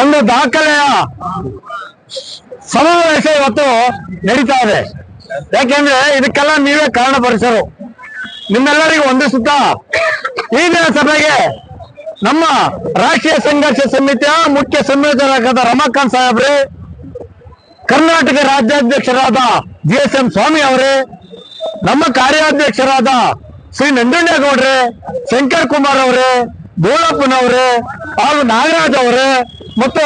ಒಂದು ದಾಖಲೆಯ ಸಮಾವೇಶ ಇವತ್ತು ನಡೀತಾ ಇದೆ. ಯಾಕೆಂದ್ರೆ ಇದಕ್ಕೆಲ್ಲ ನೀವೇ ಕಾರಣ ಪರಿಸರು ನಿಮ್ಮೆಲ್ಲರಿಗೂ ವಂದಿಸುತ್ತಾ, ಈ ದಿನ ಸಭೆಗೆ ನಮ್ಮ ರಾಷ್ಟ್ರೀಯ ಸಂಘರ್ಷ ಸಮಿತಿಯ ಮುಖ್ಯ ಸಂಯೋಜಕರಾದ ರಮಾಕಾಂತ್ ಸಾಹೇಬ್ರೆ, ಕರ್ನಾಟಕ ರಾಜ್ಯಾಧ್ಯಕ್ಷರಾದ ಜಿ ಎಸ್ ಎಂ ಸ್ವಾಮಿ ಅವರೇ, ನಮ್ಮ ಕಾರ್ಯಾಧ್ಯಕ್ಷರಾದ ಶ್ರೀ ನಂಜುಂಡೇಗೌಡ್ರೆ, ಶಂಕರ್ ಕುಮಾರ್ ಅವರೇ, ಬೋಳಪ್ಪನವರೇ ಹಾಗೂ ನಾಗರಾಜ್ ಅವರೇ, ಮತ್ತು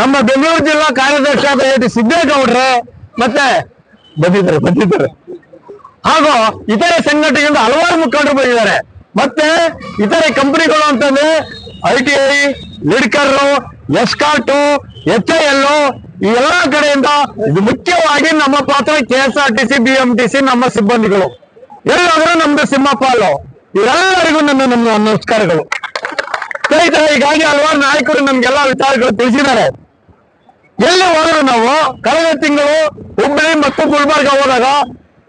ನಮ್ಮ ಬೆಂಗಳೂರು ಜಿಲ್ಲಾ ಕಾರ್ಯದರ್ಶಿಯಾದ ಎ ಟಿ ಸಿದ್ದೇಗೌಡ್ರೆ, ಮತ್ತೆ ಬಂದಿದ್ದಾರೆ ಬಂದಿದ್ದಾರೆ. ಹಾಗೂ ಇತರೆ ಸಂಘಟನೆಯಿಂದ ಹಲವಾರು ಮುಖಂಡರು ಬಂದಿದ್ದಾರೆ. ಮತ್ತೆ ಇತರೆ ಕಂಪನಿಗಳು ಅಂತಂದ್ರೆ ಐ ಟಿ ಐ ಲಿಡ್ಕರ್ ಎಸ್ಕಾಟು ಎಚ್ ಐ ಎಲ್ ಈ ಎಲ್ಲಾ ಕಡೆಯಿಂದ ಇದು ಮುಖ್ಯವಾಗಿ ನಮ್ಮ ಪಾತ್ರ K S R T C, B M T C, ನಮ್ಮ ಸಿಬ್ಬಂದಿಗಳು. ಎಲ್ಲಾದ್ರೂ ನಮ್ದು ಸಿಂಹಪಾಲು. ಇವರೆಲ್ಲರಿಗೂ ನನ್ನ ನಮ್ಮ ನಮಸ್ಕಾರಗಳು. ಸ್ನೇಹಿತರೆ ಹೀಗಾಗಿ ಹಲವಾರು ನಾಯಕರು ನಮ್ಗೆಲ್ಲ ವಿಚಾರಗಳು ತಿಳಿಸಿದ್ದಾರೆ. ಎಲ್ಲಿ ಹೋದ್ರು ನಾವು ಕಳೆದ ತಿಂಗಳು ಹುಬ್ಬಳ್ಳಿ ಮತ್ತು ಗುಲ್ಬರ್ಗ ಹೋದಾಗ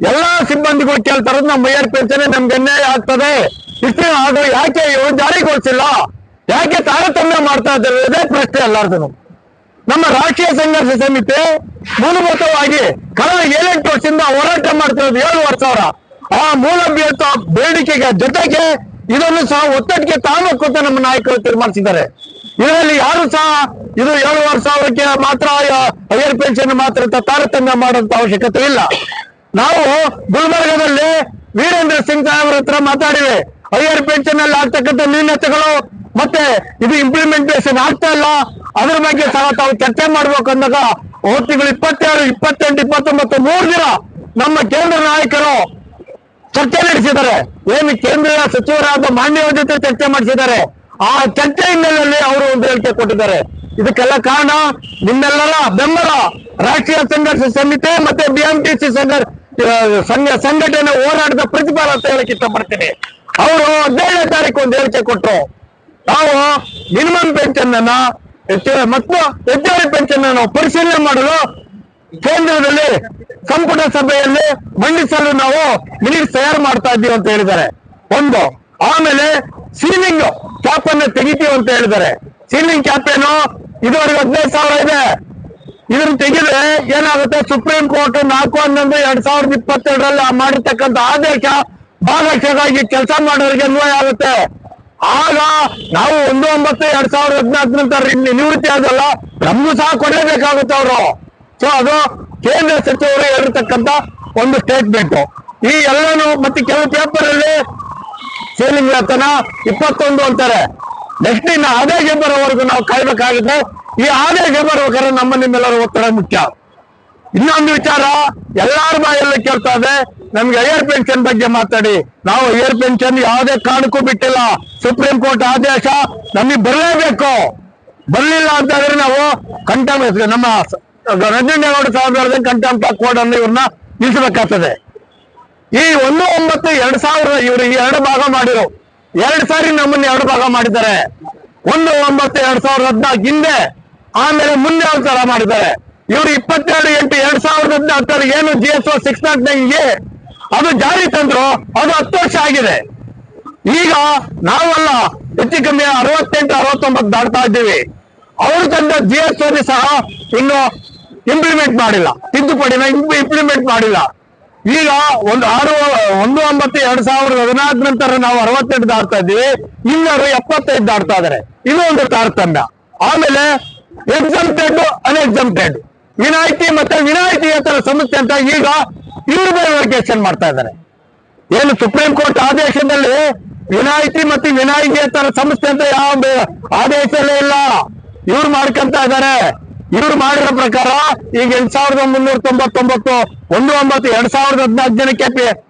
ಎಲ್ಲಾ ಸಿಬ್ಬಂದಿಗಳು ಕೇಳ್ತಾರದು ನಮ್ಮ ಮೇಯರ್ ಪೇರ್ಚನೆ ನಮ್ಗೆ ಅನ್ಯಾಯ ಆಗ್ತದೆ. ಇಷ್ಟೇ ಆದ್ರೂ ಯಾಕೆ ಇವರು ಜಾರಿಗೊಳಿಸಿಲ್ಲ? ಯಾಕೆ ತಾರತಮ್ಯ ಮಾಡ್ತಾ ಇದ್ದಾರೆ? ಇದೇ ಪ್ರಶ್ನೆ ಎಲ್ಲಾರ್ದು ನಮ್ಮ ರಾಷ್ಟ್ರೀಯ ಸಂಘರ್ಷ ಸಮಿತಿ ಮೂಲಭೂತವಾಗಿ ಕಳೆದ ಏಳೆಂಟು ವರ್ಷದಿಂದ ಹೋರಾಟ ಮಾಡ್ತಿರೋದು ಏಳುವರೆ ಸಾವಿರ ಆ ಮೂಲಭೂತ ಬೇಡಿಕೆಗೆ ಜೊತೆಗೆ ಇದನ್ನು ಸಹ ಒತ್ತಟ್ಟಿಗೆ ತಾನು ಅಂತ ನಮ್ಮ ನಾಯಕರು ತೀರ್ಮಾನಿಸಿದ್ದಾರೆ. ಇದರಲ್ಲಿ ಯಾರು ಸಹ ಇದು ಏಳುವರೆ ಸಾವಿರಕ್ಕೆ ಮಾತ್ರ ಹೈಯರ್ ಪೆನ್ಷನ್ ಮಾತ್ರ ತಾರತಮ್ಯ ಮಾಡುವಂತ ಅವಶ್ಯಕತೆ ಇಲ್ಲ. ನಾವು ಗುಲ್ಬರ್ಗದಲ್ಲಿ ವೀರೇಂದ್ರ ಸಿಂಗ್ ಅವರ ಹತ್ರ ಮಾತಾಡಿವೆ. ಹೈಯರ್ ಪೆನ್ಷನ್ ಅಲ್ಲಿ ಆಗ್ತಕ್ಕಂಥ ನ್ಯೂನತೆಗಳು ಮತ್ತೆ ಇದು ಇಂಪ್ಲಿಮೆಂಟೇಷನ್ ಆಗ್ತಾ ಇಲ್ಲ. ಅದ್ರ ಬಗ್ಗೆ ಸಹ ತಾವು ಚರ್ಚೆ ಮಾಡ್ಬೇಕು ಅಂದಾಗ ತಿಂಗಳು ಇಪ್ಪತ್ತೇಳು, ಇಪ್ಪತ್ತೆಂಟು, ಇಪ್ಪತ್ತೊಂಬತ್ತು, ಮೂರು ದಿನ ನಮ್ಮ ಕೇಂದ್ರ ನಾಯಕರು ಚರ್ಚೆ ನಡೆಸಿದ್ದಾರೆ ಏನು ಕೇಂದ್ರ ಸಚಿವರಾದ ಮಾನ್ಯ ಜೊತೆ ಚರ್ಚೆ ಮಾಡಿಸಿದ್ದಾರೆ ಆ ಚರ್ಚೆ ಹಿನ್ನೆಲೆಯಲ್ಲಿ ಅವರು ಒಂದು ಹೇಳಿಕೆ ಕೊಟ್ಟಿದ್ದಾರೆ ಇದಕ್ಕೆಲ್ಲ ಕಾರಣ ನಿಮ್ಮೆಲ್ಲರ ಬೆಂಬಲ ರಾಷ್ಟ್ರೀಯ ಸಂಘರ್ಷ ಸಮಿತಿ ಮತ್ತೆ ಬಿಎಂಟಿಸಿ ಸಂಘ ಆ, ಸಂಘ ಸಂಘಟನೆ ಹೋರಾಟದ ಪ್ರತಿಫಲ ಅಂತ ಹೇಳಕ್ ಇಷ್ಟಪಡ್ತೀನಿ ಅವರು ಹದಿನೇಳನೇ ತಾರೀಕು ಒಂದು ಹೇಳಿಕೆ ಕೊಟ್ಟರು ನಾವು ಮಿನಿಮಮ್ ಪೆನ್ಷನ್ ಅನ್ನ ಮತ್ತು ಹೆಚ್ಚುವರಿ ಪೆನ್ಷನ್ ಅನ್ನು ಪರಿಶೀಲನೆ ಮಾಡಲು ಕೇಂದ್ರದಲ್ಲಿ ಸಂಪುಟ ಸಭೆಯಲ್ಲಿ ಮಂಡಿಸಲು ನಾವು ಮಿನಿಟ್ಸ್ ತಯಾರು ಮಾಡ್ತಾ ಇದ್ದೀವಿ ಅಂತ ಹೇಳಿದ್ದಾರೆ. ಒಂದು, ಆಮೇಲೆ ಸೀಲಿಂಗ್ ಕ್ಯಾಪ್ ಅನ್ನು ತೆಗಿತೀವಿ ಅಂತ ಹೇಳಿದ್ದಾರೆ. ಸೀಲಿಂಗ್ ಕ್ಯಾಪ್ ಏನು? ಇದುವರೆಗೆ ಹದಿನೈದು ಸಾವಿರ ಇದೆ. ಇದನ್ನು ತೆಗೆದ್ರೆ ಏನಾಗುತ್ತೆ? ಸುಪ್ರೀಂ ಕೋರ್ಟ್ ನಾಲ್ಕು ಹನ್ನೊಂದು, ಎರಡ್ ಸಾವಿರದ ಇಪ್ಪತ್ತೆರಡರಲ್ಲಿ ಮಾಡಿರ್ತಕ್ಕಂಥ ಆದೇಶ ಭಾಗಶಃ ಈ ಕೆಲಸ ಮಾಡೋರಿಗೆ ಅನ್ವಯ ಆಗುತ್ತೆ. ಆಗ ನಾವು ಒಂದು ಒಂಬತ್ತು, ಎರಡ್ ಸಾವಿರದ ಹದಿನಾಲ್ಕು ನಂತರ ನಿವೃತ್ತಿ ಆದಲ್ಲ, ನಮಗೂ ಸಹ ಕೊಡಲೇಬೇಕಾಗುತ್ತೆ ಅವರು. ಸೊ ಅದು ಕೇಂದ್ರ ಸಚಿವರು ಹೇಳಿರ್ತಕ್ಕಂತ ಒಂದು ಸ್ಟೇಟ್ಮೆಂಟ್ ಈ ಎಲ್ಲಾನು ಮತ್ತೆ ಕೆಲವು ಪೇಪರ್ ಅಲ್ಲಿ ಸೇಲಿಂಗ್ ವೇತನ ಇಪ್ಪತ್ತೊಂದು ಅಂತಾರೆ. ನೆಕ್ಸ್ಟ್ ಇನ್ನು ಆದಾಯ ಬರೋವರೆಗೂ ನಾವು ಕಾಯ್ಬೇಕಾಗುತ್ತೆ. ಈ ಆದಾಯ ಬರ್ಬೇಕಾದ್ರೆ ನಮ್ಮ ನಿಮ್ಮೆಲ್ಲರ ಒತ್ತಡ ಮುಖ್ಯ. ಇನ್ನೊಂದು ವಿಚಾರ, ಎಲ್ಲಾರ ಬಾಯಲ್ಲಿ ಕೇಳ್ತಾ ಇದೆ, ನಮ್ಗೆ ಏರ್ ಪೆನ್ಷನ್ ಬಗ್ಗೆ ಮಾತಾಡಿ. ನಾವು ಏರ್ ಪೆನ್ಷನ್ ಯಾವುದೇ ಕಾರಣಕ್ಕೂ ಬಿಟ್ಟಿಲ್ಲ. ಸುಪ್ರೀಂ ಕೋರ್ಟ್ ಆದೇಶ ನಮಗೆ ಬರಲೇಬೇಕು. ಬರಲಿಲ್ಲ ಅಂತಂದ್ರೆ ನಾವು ಕಂಟಮ್ ನಮ್ಮ ರಂಜನೇಗೌಡ ಸಾಹೇಬ್ ಕಂಟಮ್ ಕೋಡ್ ಅನ್ನು ಇವ್ರನ್ನ ನಿಲ್ಲಿಸಬೇಕಾಗ್ತದೆ ಈ ಒಂದು ಒಂಬತ್ತು ಎರಡ್ ಸಾವಿರ ಇವರು ಎರಡು ಭಾಗ ಮಾಡಿರು. ಎರಡ್ ಸಾರಿ ನಮ್ಮನ್ನ ಎರಡು ಭಾಗ ಮಾಡಿದ್ದಾರೆ. ಒಂದು ಒಂಬತ್ತು ಎರಡ್ ಸಾವಿರದ ಹದಿನಾಲ್ಕು ಹಿಂದೆ, ಆಮೇಲೆ ಮುಂದೆ ಒಂದ್ ತರ ಮಾಡಿದ್ದಾರೆ. ಇವರು ಇಪ್ಪತ್ತೆರಡು ಎಂಟು ಎರಡ್ ಸಾವಿರದ ಹದಿನಾಲ್ಕರ ಏನು G S O six not ನೈನ್ಗೆ ಅದು ಜಾರಿ ತಂದ್ರು ಅದು ಹತ್ತು ವರ್ಷ ಆಗಿದೆ. ಈಗ ನಾವಲ್ಲ ಹೆಚ್ಚು ಕಮ್ಮಿ ಅರವತ್ತೆಂಟು ಅರವತ್ತೊಂಬತ್ತು ದಾಟ್ತಾ ಇದ್ದೀವಿ. ಅವರು ತಂದ ಜಿ ಎಸ್ ಸಹ ಇನ್ನು ಇಂಪ್ಲಿಮೆಂಟ್ ಮಾಡಿಲ್ಲ. ತಿದ್ದುಪಡಿನ ಇಂಪ್ಲಿಮೆಂಟ್ ಮಾಡಿಲ್ಲ. ಈಗ ಒಂದು ಆರು, ಒಂದು ಒಂಬತ್ತು ಎರಡ್ ಸಾವಿರದ ಹದಿನಾಲ್ಕು ನಂತರ ನಾವು ಅರವತ್ತೆಂಟು ದಾಡ್ತಾ ಇದ್ದೀವಿ. ಇನ್ನೂರು ಎಪ್ಪತ್ತೈದು ದಾಡ್ತಾ ಇದಾರೆ ಇದು ಒಂದು ತಾರತಮ್ಯ. ಆಮೇಲೆ ಎಕ್ಸಮ್ಟೆಡ್ ಅನ್ಎಕ್ಸಮ್ಟೆಡ್ ವಿನಾಯಿತಿ ಮತ್ತೆ ವಿನಾಯಿತಿಯೇತರ ಸಮಸ್ಯೆ ಅಂತ ಈಗ ವೆರಿಫಿಕೇಶನ್ ಮಾಡ್ತಾ ಇದ್ದಾರೆ. ಏನು ಸುಪ್ರೀಂ ಕೋರ್ಟ್ ಆದೇಶದಲ್ಲಿ ವಿನಾಯಿತಿ ಮತ್ತು ವಿನಾಯಿತಿಯೇತರ ಸಮಸ್ಯೆ ಅಂತ ಯಾವ ಆದೇಶ ಇಲ್ಲ. ಇವ್ರು ಮಾಡ್ಕೊಂತ ಇದ್ದಾರೆ. ಇವ್ರು ಮಾಡಿರೋ ಪ್ರಕಾರ ಈಗ ಎರಡ್ ಸಾವಿರದ ಮುನ್ನೂರ ತೊಂಬತ್ತೊಂಬತ್ತು, ಒಂದು ಒಂಬತ್ತು, ಎರಡ್ ಸಾವಿರದ ಹದಿನಾಲ್ಕು ಜನಕ್ಕೆ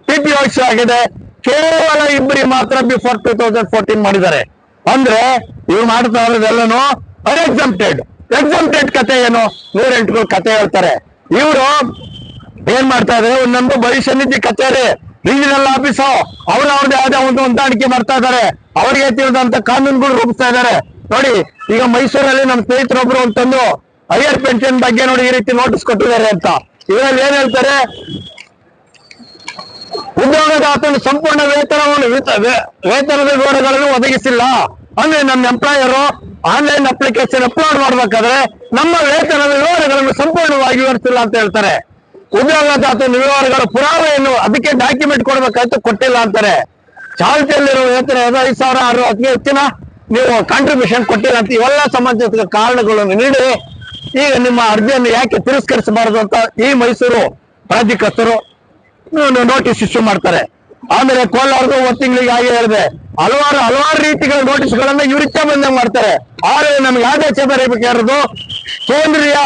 ಪಿ ಪಿ ಆಗಿದೆ. ಕೇವಲ ಇಬ್ಬರಿಗೆ ಮಾತ್ರ ಬಿಫೋರ್ ಟೂ ತೌಸಂಡ್ ಫೋರ್ಟೀನ್ ಮಾಡಿದ್ದಾರೆ. ಅಂದ್ರೆ ಇವ್ರು ಮಾಡ್ತಾ ಇರೋದೆಲ್ಲನು ಅನ್ಎಕ್ಸಂಪ್ಟೆಡ್ ಎಕ್ಸಂಪ್ಟೆಡ್ ಕತೆ ಏನು? ನೂರೆಂಟು ಕತೆ ಹೇಳ್ತಾರೆ. ಇವರು ಏನ್ ಮಾಡ್ತಾ ಇದಾರೆ ಒಂದೊಂದು ಭವಿಷ್ಯ ನಿಧಿ ಕಚೇರಿ ರೀಜನಲ್ ಆಫೀಸು ಅವ್ರ ಅವ್ರದ್ದು ಆದ ಒಂದು ಹೊಂದಾಣಿಕೆ ಮಾಡ್ತಾ ಇದಾರೆ ಅವ್ರಿಗೆ ತಿಳಿದಂತ ಕಾನೂನುಗಳು ರೂಪಿಸ್ತಾ ಇದಾರೆ ನೋಡಿ, ಈಗ ಮೈಸೂರಲ್ಲಿ ನಮ್ಮ ಸ್ನೇಹಿತರೊಬ್ರು ಅಂತಂದು ಹೈಯರ್ ಪೆನ್ಷನ್ ಬಗ್ಗೆ ನೋಡಿ ಈ ರೀತಿ ನೋಟಿಸ್ ಕೊಟ್ಟಿದ್ದಾರೆ ಅಂತ. ಇದರಲ್ಲಿ ಏನ್ ಹೇಳ್ತಾರೆ? ಉದ್ಯೋಗದಾತನು ಸಂಪೂರ್ಣ ವೇತನವನ್ನು ವಿತ- ವೇತನದ ವಿವರಗಳನ್ನು ಒದಗಿಸಿಲ್ಲ. ಅಂದ್ರೆ ನಮ್ಮ ಎಂಪ್ಲಾಯರು ಆನ್ಲೈನ್ ಅಪ್ಲಿಕೇಶನ್ ಅಪ್ಲೋಡ್ ಮಾಡ್ಬೇಕಾದ್ರೆ ನಮ್ಮ ವೇತನದ ವಿವರಗಳನ್ನು ಸಂಪೂರ್ಣವಾಗಿ ವಿವರಿಸಿಲ್ಲ ಅಂತ ಹೇಳ್ತಾರೆ. ಉದ್ಯೋಗದಾತ ವಿವರಗಳ ಪುರಾವೆಯನ್ನು ಅದಕ್ಕೆ ಡಾಕ್ಯುಮೆಂಟ್ ಕೊಡ್ಬೇಕಾಯ್ತು, ಕೊಟ್ಟಿಲ್ಲ ಅಂತಾರೆ. ಚಾಲ್ತಿಯಲ್ಲಿರುವ ವೇತನ ಐದು ಸಾವಿರ, ಆರು ಅತಿ ಹೆಚ್ಚಿನ ನೀವು ಕಾಂಟ್ರಿಬ್ಯೂಷನ್ ಕೊಟ್ಟಿಲ್ಲ ಅಂತ ಇವೆಲ್ಲ ಸಂಬಂಧಿಸಿದ ಕಾರಣಗಳನ್ನು ನೀಡಿ ಈಗ ನಿಮ್ಮ ಅರ್ಜಿಯನ್ನು ಯಾಕೆ ತಿರಸ್ಕರಿಸಬಾರದು ಅಂತ ಈ ಮೈಸೂರು ಪ್ರಾಧಿಕರ್ತರು ನೋಟಿಸ್ ಇಶ್ಯೂ ಮಾಡ್ತಾರೆ. ಆಮೇಲೆ ಕೋಲಾರದ ಒಂದು ತಿಂಗಳಿಗೆ ಹಾಗೆ ಹೇಳಿದೆ. ಹಲವಾರು ಹಲವಾರು ರೀತಿಗಳ ನೋಟಿಸ್ಗಳನ್ನ ಇವ್ರ ಇಚ್ಛೆ ಬಂದಂಗೆ ಮಾಡ್ತಾರೆ. ಆದ್ರೆ ನಮ್ಗೆ ಆದೇಶ ಬರೀಬೇಕಾಗಿರೋದು ಕೇಂದ್ರೀಯ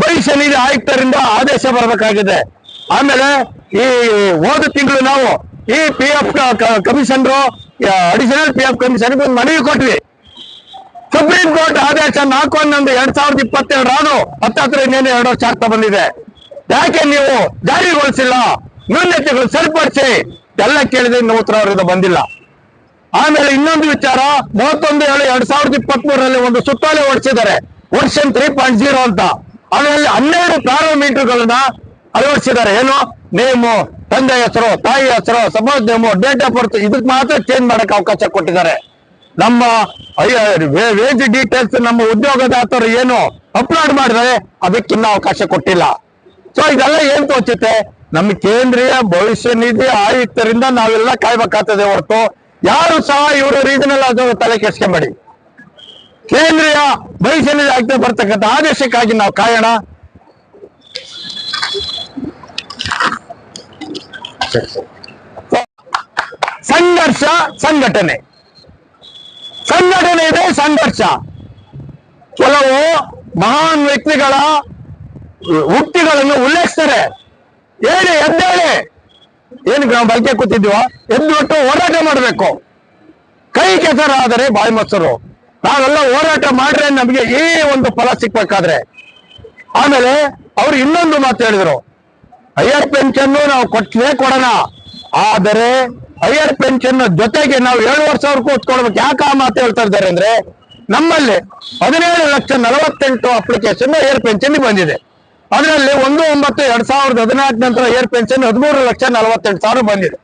ಭವಿಷ್ಯ ನಿಧಿ ಆಯುಕ್ತರಿಂದ ಆದೇಶ ಬರಬೇಕಾಗಿದೆ. ಆಮೇಲೆ ಈ ಹೋದ ತಿಂಗಳು ನಾವು ಈ ಪಿ ಎಫ್ ಕಮಿಷನ್ರು ಅಡಿಷನಲ್ ಪಿ ಎಫ್ ಕಮಿಷನ್ಗೆ ಒಂದು ಮನವಿ ಕೊಟ್ವಿ. ಸುಪ್ರೀಂ ಕೋರ್ಟ್ ಆದೇಶ ನಾಲ್ಕು ಹನ್ನೊಂದು ಎರಡ್ ಸಾವಿರದ ಇಪ್ಪತ್ತೆರಡರಾದ್ರು ಹತ್ತತ್ರ ಇನ್ನೇನು ಎರಡು ವರ್ಷ ಆಗ್ತಾ ಬಂದಿದೆ ಯಾಕೆ ನೀವು ಜಾರಿಗೊಳಿಸಿಲ್ಲ? ನ್ಯೂನತೆಗಳು ಸರಿಪಡಿಸಿ. ಎಲ್ಲ ಕೇಳಿದ್ರೆ ಇನ್ನು ಉತ್ತರ ಅವರಿಂದ ಬಂದಿಲ್ಲ. ಆಮೇಲೆ ಇನ್ನೊಂದು ವಿಚಾರ, ಮೂವತ್ತೊಂದು ಏಳು ಎರಡ್ ಸಾವಿರದ ಇಪ್ಪತ್ತ್ ಮೂರರಲ್ಲಿ ಒಂದು ಸುತ್ತೋಲೆ ಹೊಡಿಸಿದ್ದಾರೆ. ವರ್ಷನ್ ತ್ರೀ ಪಾಯಿಂಟ್ ಜೀರೋ ಅಂತ. ಅದರಲ್ಲಿ ಹನ್ನೆರಡು ಪ್ಯಾರಾಮೀಟರ್ಗಳನ್ನ ಅಳವಡಿಸಿದ್ದಾರೆ. ಏನು? ನೇಮು, ತಂದೆ ಹೆಸರು, ತಾಯಿ ಹೆಸರು ಸಮಾಜ ನೇಮು ಡೇಟ್ ಆಫ್ ಬರ್ತ್ ಇದಕ್ಕೆ ಮಾತ್ರ ಚೇಂಜ್ ಮಾಡಕ್ಕೆ ಅವಕಾಶ ಕೊಟ್ಟಿದ್ದಾರೆ. ನಮ್ಮ ವೇಜ್ ಡೀಟೇಲ್ಸ್ ನಮ್ಮ ಉದ್ಯೋಗದಾತರು ಏನು ಅಪ್ಲೋಡ್ ಮಾಡಿದರೆ ಅದಕ್ಕಿನ್ನ ಅವಕಾಶ ಕೊಟ್ಟಿಲ್ಲ. ಸೊ ಇದೆಲ್ಲ ಏನ್ ತೋಚುತ್ತೆ? ನಮ್ಮ ಕೇಂದ್ರೀಯ ಭವಿಷ್ಯ ನಿಧಿ ಆಯುಕ್ತರಿಂದ ನಾವೆಲ್ಲ ಕಾಯ್ಬೇಕಾಗ್ತದೆ ಹೊರತು ಯಾರು ಸಹ ಇವರು ರೀಜನಲ್ ಆದವರು ತಲೆ ಮಾಡಿ ಕೇಂದ್ರೀಯ ಭವಿಷ್ಯ ನಿಧಿ ಆಯುಕ್ತ ಬರ್ತಕ್ಕಂಥ ಆದೇಶಕ್ಕಾಗಿ ನಾವು ಕಾಯೋಣ. ಸಂಘರ್ಷ, ಸಂಘಟನೆ. ಸಂಘಟನೆ ಇದೆ ಸಂಘರ್ಷ. ಕೆಲವು ಮಹಾನ್ ವ್ಯಕ್ತಿಗಳ ಉಕ್ತಿಗಳನ್ನು ಉಲ್ಲೇಖಿಸ್ತಾರೆ. ಹೇಳಿ, ಎದ್ದೇಳಿ. ಏನು ನಾವು ಬಲ್ಕೆ ಕೂತಿದ್ವ ಎದ್ದು ಹೋರಾಟ ಮಾಡಬೇಕು. ಕೈ ಕೆಸರಾದರೆ ಬಾಯಿ ಮೊಸರು. ನಾವೆಲ್ಲ ಹೋರಾಟ ಮಾಡ್ರೆ ನಮಗೆ ಈ ಒಂದು ಫಲ ಸಿಕ್ಬೇಕಾದ್ರೆ ಆಮೇಲೆ ಅವ್ರು ಇನ್ನೊಂದು ಮಾತು ಹೇಳಿದ್ರು. ಹೈಯರ್ ಪೆನ್ಷನ್ ನಾವು ಕೊಟ್ಟಲೇ ಕೊಡೋಣ. ಆದರೆ ಹೈಯರ್ ಪೆನ್ಷನ್ ಜೊತೆಗೆ ನಾವು ಏಳುವರೆ ಸಾವಿರ ಕೂತ್ಕೊಳ್ಬೇಕು ಯಾಕೆ ಆ ಮಾತು ಹೇಳ್ತಾ ಇದ್ದಾರೆ ಅಂದ್ರೆ ನಮ್ಮಲ್ಲಿ ಹದಿನೇಳು ಲಕ್ಷ ನಲವತ್ತೆಂಟು ಅಪ್ಲಿಕೇಶನ್ ಏರ್ ಪೆನ್ಷನ್ ಬಂದಿದೆ. ಅದರಲ್ಲಿ ಒಂದು ಒಂಬತ್ತು ಎರಡ್ ಸಾವಿರದ ಹದಿನಾಲ್ಕು ನಂತರ ಏರ್ ಪೆನ್ಷನ್ ಹದಿಮೂರು ಲಕ್ಷ ನಲವತ್ತೆಂಟು ಸಾವಿರ ಬಂದಿದೆ.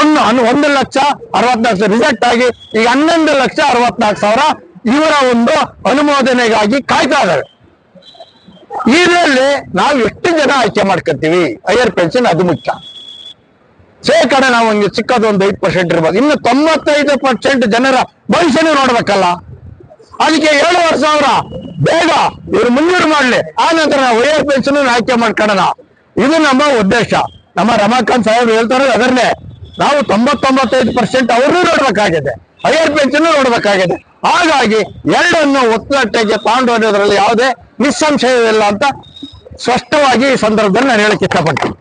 ಒಂದು ಒಂದು ಲಕ್ಷ ಅರವತ್ನಾಲ್ಕು ಸಾವಿರ. ರಿಜೆಕ್ಟ್ ಆಗಿ ಈಗ ಹನ್ನೊಂದು ಲಕ್ಷ ಅರವತ್ನಾಲ್ಕು ಸಾವಿರ ಇವರ ಒಂದು ಅನುಮೋದನೆಗಾಗಿ ಕಾಯ್ತಾ ಇದ್ದಾರೆ. ಇದರಲ್ಲಿ ನಾವು ಎಷ್ಟು ಜನ ಆಯ್ಕೆ ಮಾಡ್ಕೊತೀವಿ? ಹೈಯರ್ ಪೆನ್ಷನ್ ಅದು ಮುಖ್ಯ. ಶೇಕಡ ನಾವು ಹಂಗೆ ಚಿಕ್ಕದ ಒಂದು ಐದು ಪರ್ಸೆಂಟ್ ಇರ್ಬೋದು. ಇನ್ನು ತೊಂಬತ್ತೈದು ಪರ್ಸೆಂಟ್ ಜನರ ಭವಿಷ್ಯನೂ ನೋಡ್ಬೇಕಲ್ಲ. ಅದಕ್ಕೆ ಏಳುವರೆ ಸಾವಿರ ಬೇಗ ಇವರು ಮುನ್ನೂರು ಮಾಡ್ಲಿ. ಆ ನಂತರ ನಾವು ಹೈಯರ್ ಪೆನ್ಷನ್ ಆಯ್ಕೆ ಮಾಡ್ಕೊಳ್ಳೋಣ. ಇದು ನಮ್ಮ ಉದ್ದೇಶ. ನಮ್ಮ ರಮಾಕಾಂತ್ ಸಾಹೇಬ್ ಹೇಳ್ತಾರೆ ಅದರಲ್ಲೇ ನಾವು ತೊಂಬತ್ತೊಂಬತ್ತೈದು ಪರ್ಸೆಂಟ್ ಅವರು ನೋಡ್ಬೇಕಾಗಿದೆ. Higher pension ನೋಡ್ಬೇಕಾಗಿದೆ. ಹಾಗಾಗಿ ಎರಡನ್ನು ಒತ್ತಟ್ಟಿಗೆ ತಗೊಂಡು ಹೋಗೋದ್ರಲ್ಲಿ ಯಾವುದೇ ನಿಸ್ಸಂಶಯವಿಲ್ಲ ಅಂತ ಸ್ಪಷ್ಟವಾಗಿ ಈ ಸಂದರ್ಭದಲ್ಲಿ ನಾನು ಹೇಳಕ್ ಇಷ್ಟಪಡ್ತೀನಿ.